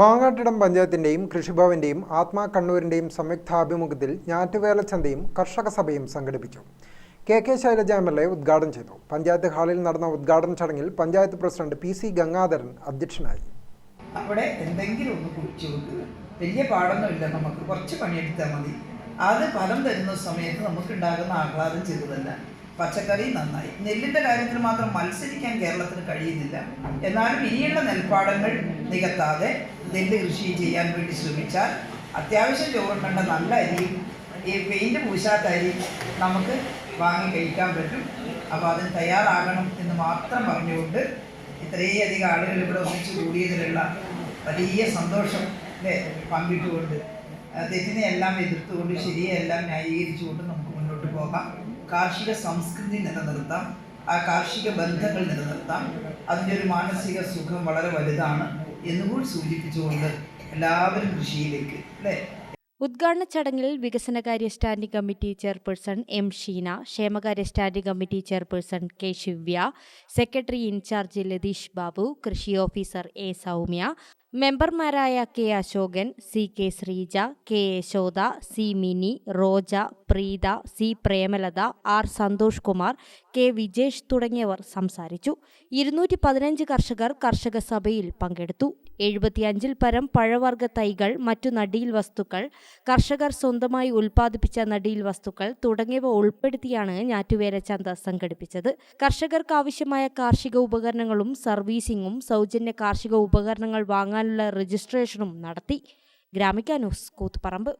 മാങ്ങാട്ടിടം പഞ്ചായത്തിന്റെയും കൃഷിഭവന്റെയും ആത്മാ കണ്ണൂരിന്റെയും സംയുക്താഭിമുഖ്യത്തിൽ ഞാറ്റുവേല ചന്തയും കർഷക സഭയും സംഘടിപ്പിച്ചു. K K Shailaja M L A ഉദ്ഘാടനം ചെയ്തു. പഞ്ചായത്ത് ഹാളിൽ നടന്ന ഉദ്ഘാടന ചടങ്ങിൽ panchayat president P C Gangadharan അധ്യക്ഷനായി. അവിടെ എന്തെങ്കിലും ഒന്ന് കുഴിച്ചു വലിയ പാടൊന്നുമില്ല നമുക്ക് കുറച്ച് പണിയെടുത്താൽ മതി. അത് ഫലം തരുന്ന സമയത്ത് നമുക്ക് ഉണ്ടാകുന്ന ആഹ്ലാദം ചെയ്തതല്ല പച്ചക്കറി നന്നായി. നെല്ലിന്റെ കാര്യത്തിൽ മാത്രം മത്സരിക്കാൻ കേരളത്തിന് കഴിയുന്നില്ല. എന്നാലും ഇനിയുള്ള നെൽപ്പാടങ്ങൾ നികത്താതെ നെല്ല് കൃഷി ചെയ്യാൻ വേണ്ടി ശ്രമിച്ചാൽ അത്യാവശ്യം ചോറുണ്ടേണ്ട നല്ല അരിയും ഈ പെയിന്റ് പൂശാത്ത അരി നമുക്ക് വാങ്ങി കഴിക്കാൻ പറ്റും. അപ്പോൾ അതിന് തയ്യാറാകണം എന്ന് മാത്രം പറഞ്ഞുകൊണ്ട് ഇത്രയധികം ആളുകൾ ഇവിടെ ഒന്നിച്ചു കൂടിയതിലുള്ള വലിയ സന്തോഷം അല്ലേ പങ്കിട്ടുകൊണ്ട് തെറ്റിനെ എല്ലാം എതിർത്തുകൊണ്ട് ശരിയെ എല്ലാം ന്യായീകരിച്ചുകൊണ്ട് നമുക്ക് മുന്നോട്ട് പോകാം. കാർഷിക സംസ്കൃതി നിലനിർത്താം. ആ കാർഷിക ബന്ധങ്ങൾ നിലനിർത്താം. അതിന്റെ ഒരു മാനസിക സുഖം വളരെ വലുതാണ്. എന്നുകൂടി സൂചിപ്പിച്ചുകൊണ്ട് എല്ലാവരും കൃഷിയിലേക്ക് അല്ലേ? ഉദ്ഘാടന ചടങ്ങിൽ വികസനകാര്യ standing committee chairperson M Sheena ക്ഷേമകാര്യ standing committee chairperson K Shivya secretary in charge Latheesh Babu കൃഷി ഓഫീസർ എ സൗമ്യ മെമ്പർമാരായ K Asokan C K Sreeja K Yashoda C Mini Roja Preetha C Premalatha R Santhosh Kumar K Vijesh തുടങ്ങിയവർ സംസാരിച്ചു. ഇരുന്നൂറ്റി പതിനഞ്ച് കർഷകർ കർഷക സഭയിൽ പങ്കെടുത്തു. എഴുപത്തിയഞ്ചിൽ പരം പഴവർഗ തൈകൾ മറ്റു നടിയിൽ വസ്തുക്കൾ കർഷകർ സ്വന്തമായി ഉൽപ്പാദിപ്പിച്ച നടിയിൽ വസ്തുക്കൾ തുടങ്ങിയവ ഉൾപ്പെടുത്തിയാണ് ഞാറ്റുവേല ചന്ത സംഘടിപ്പിച്ചത്. കർഷകർക്ക് ആവശ്യമായ കാർഷിക ഉപകരണങ്ങളും സർവീസിംഗും സൗജന്യ കാർഷിക ഉപകരണങ്ങൾ വാങ്ങാനുള്ള രജിസ്ട്രേഷനും നടത്തി. ഗ്രാമിക ന്യൂസ് കൂത്തുപറമ്പ്.